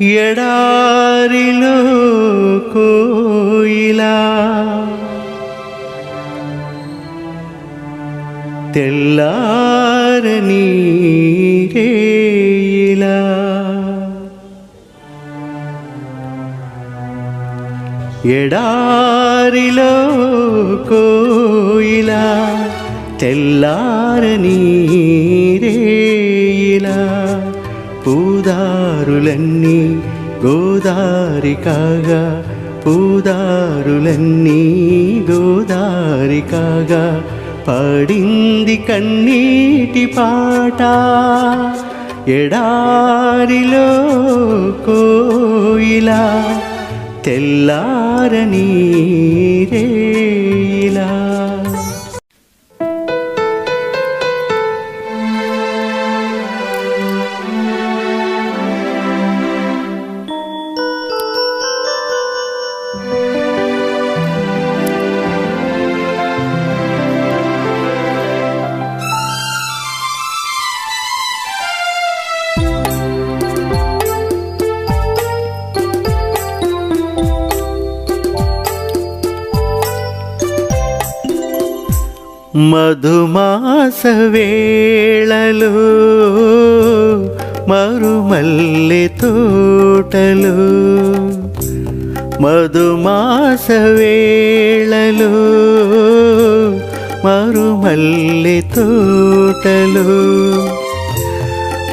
ఎడారిలో కోయిలా. తెల్లారని రేయిలా ఎడారిలో కోయిలా తెల్లారని రేయిలా పూదారులన్నీ గోదారి కాగా పూదారులన్నీ గోదారి కాగా పాడింది కన్నీటి పాట. ఎడారిలో కోయిలా తెల్లారని రేయిలా మధుమాస వేళలు మరుమల్లె తోటలు మధుమాస వేళలు మరుమల్లె తోటలు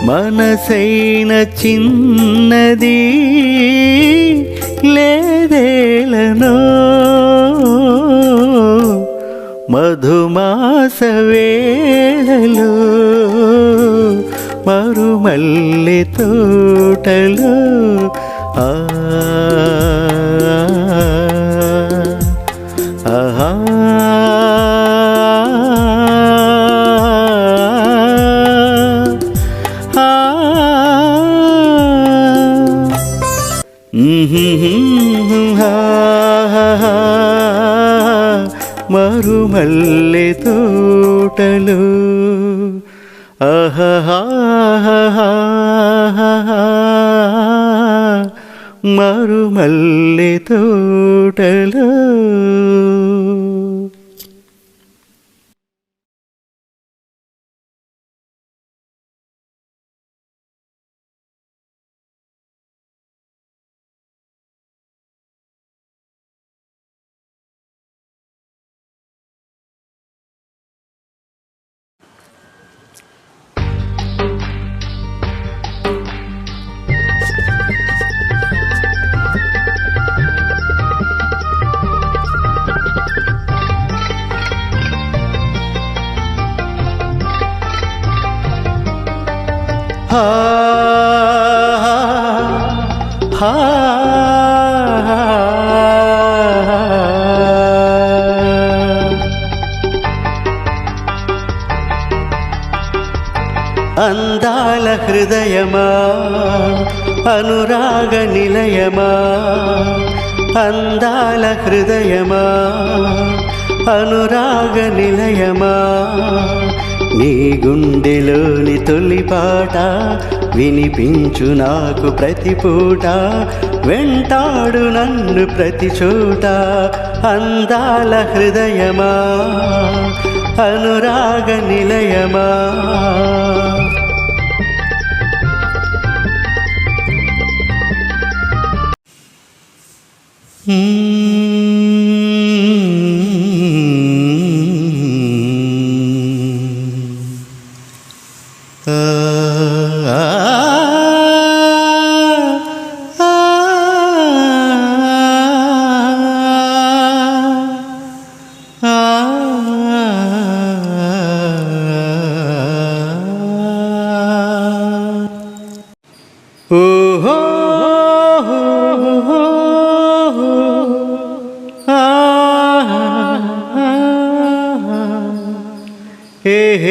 మనసైన చిన్నది లేదేలనో మధుమాస వేళలో మరుమల్లె తోటలు ఆ ఆహా 我们。హా హా అందాల హృదయమా అనురాగ నిలయమా అందాల హృదయమా అనురాగ నిలయమా. నీ గుండెలోని తొలిపాట వినిపించు నాకు ప్రతి పూట వెంటాడు నన్ను ప్రతి చోట అందాల హృదయమా అనురాగ నిలయమా Hmm. Hey.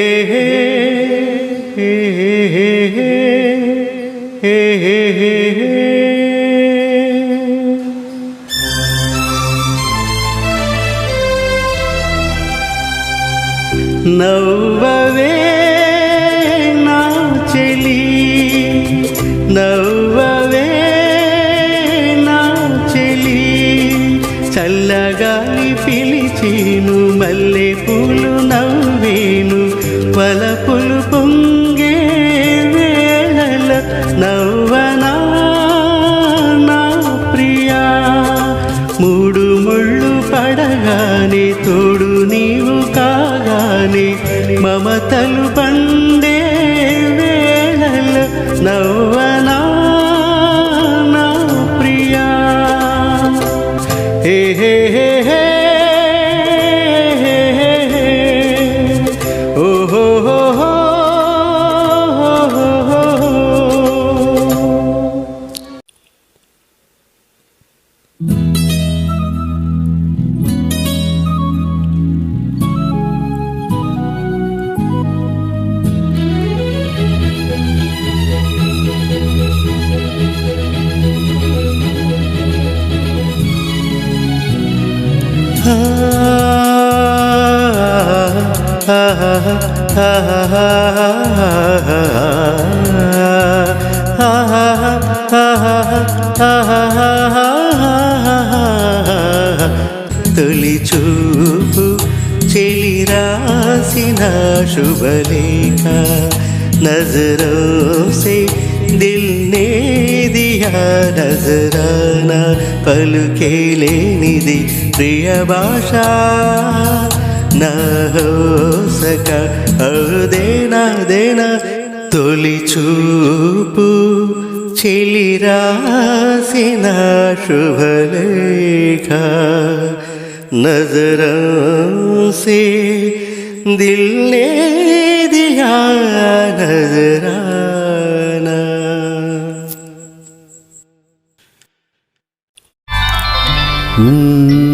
తొలి చూపు చెలి రాసిన శుభలేఖ నజరో సే దిల్ నే దియా నజరానా పలుకేలేనిది ప్రియ భాష నా హో సక దేనా దేనా తొలి చూపు చెలి రాసిన శుభలేఖ नजरों से दिल ने दिया नजराना హే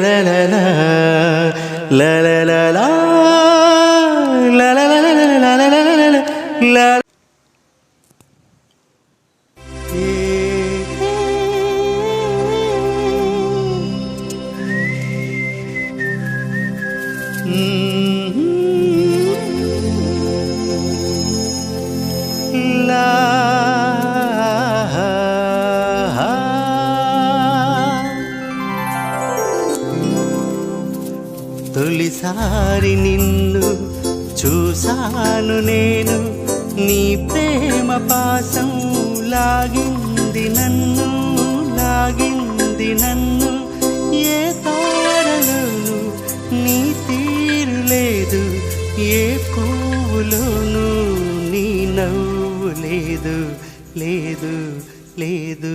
لا لا لا لا لا لا ప్రేమ పాసం లాగింది నన్ను లాగింది నన్ను. ఏ తారలోను నీ తీరు లేదు ఏ పువ్వులోను నీ నవ్వు లేదు లేదు లేదు.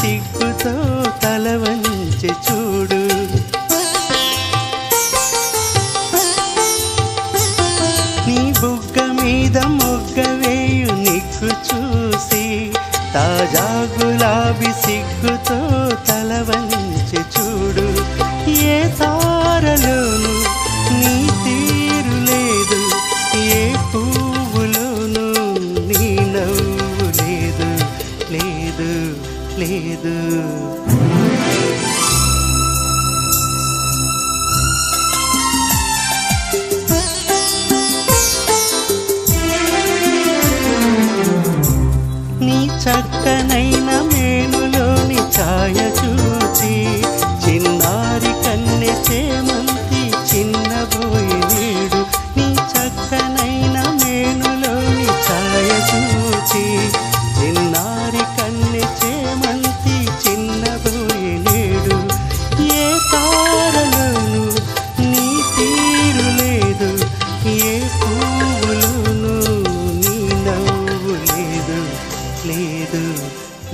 సిగ్గుతో తల వంచి చూడు.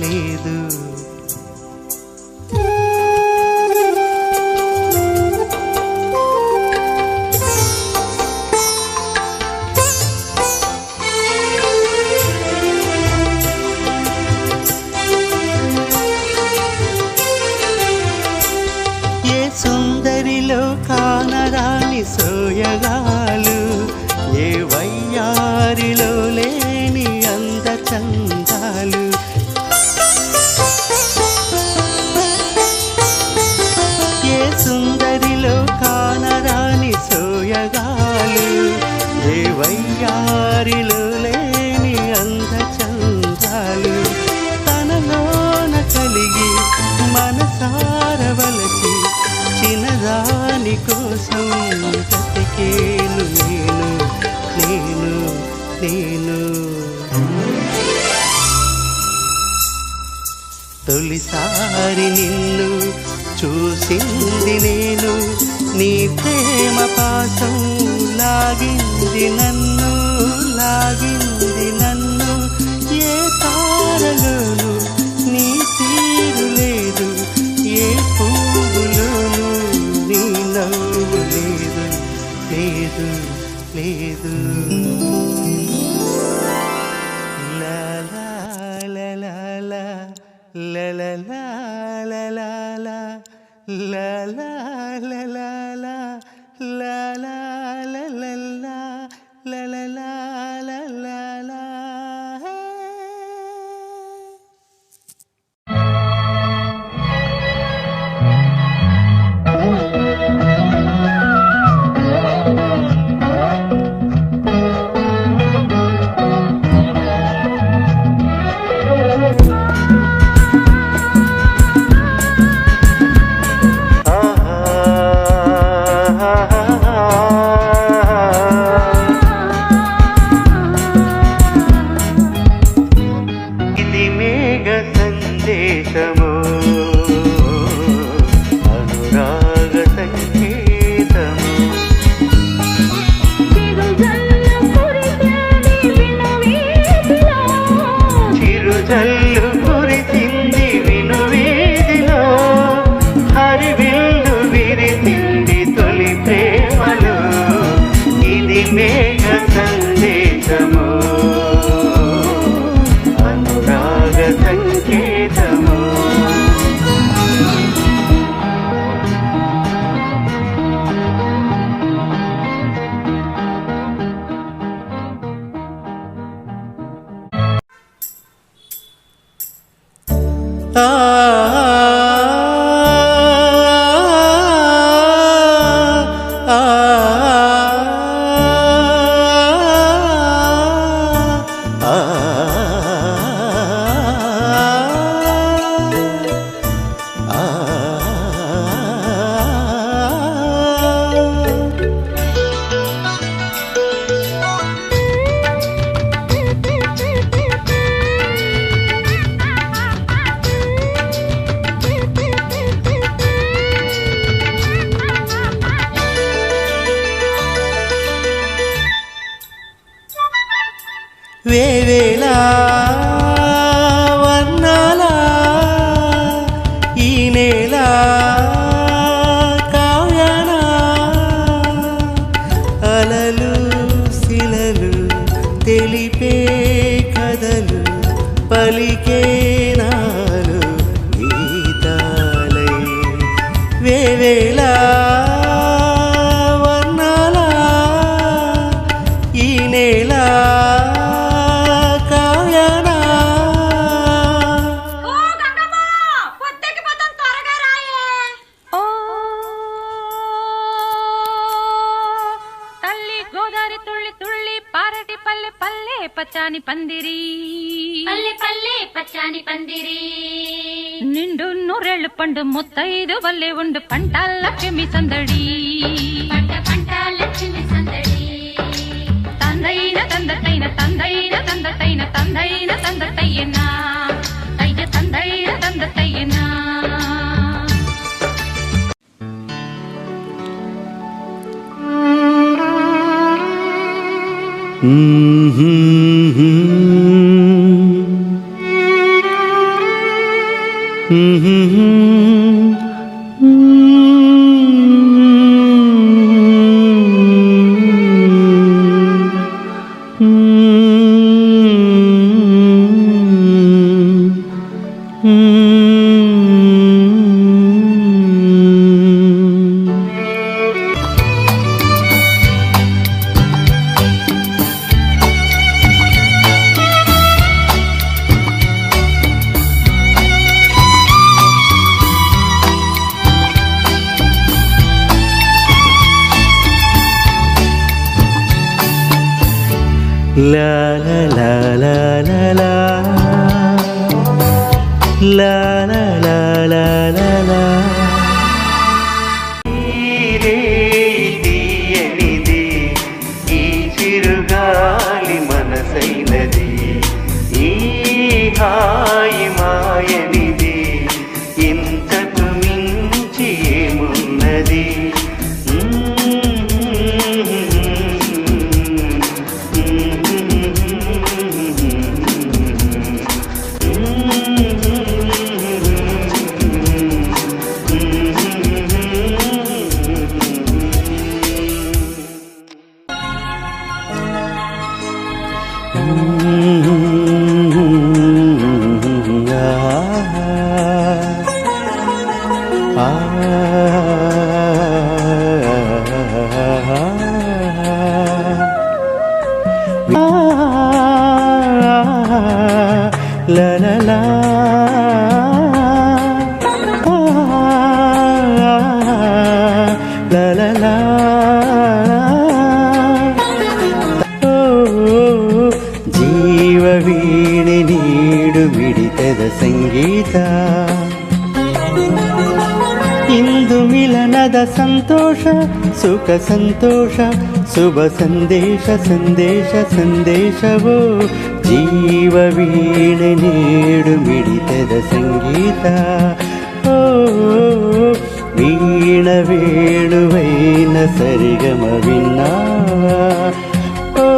లేదు లాగింది నన్ను లాగి வேவேலா పచ్చాని పందిరి పల్లె పల్లె పచ్చాని పందిరి నిండు నూరేళ్ళు పండు ముత్తైదు వల్లే ఉండు పంట లక్ష్మి సందడి పంట పంట లక్ష్మి సందడి తందైన తందతైన తందైన తందతైన తందైన తందతయ్యనా Mm-hmm. mm-hmm. mm-hmm. لا La la ಜೀವ ವೀಣೆ ನೀಡು ಮಿಡಿತದ ಸಂಗೀತ ಇಂದು ಮಿಲನದ ಸಂತೋಷ ಸುಖ ಸಂತೋಷ ಶುಭ ಸಂದೇಶ ಸಂದೇಶ ಸಂದೇಶವೋ ಜೀವ ವೀಣೆ ನೀಡು ಮಿಡಿತದ ಸಂಗೀತ ಓ ವೀಣ ವೇಣುವೈನ ಸರಿಗಮ ವಿನ್ನಾವ ಓ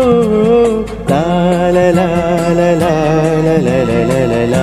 ಲಾಲ ಲಾಲ ಲಾಲ ಲಲ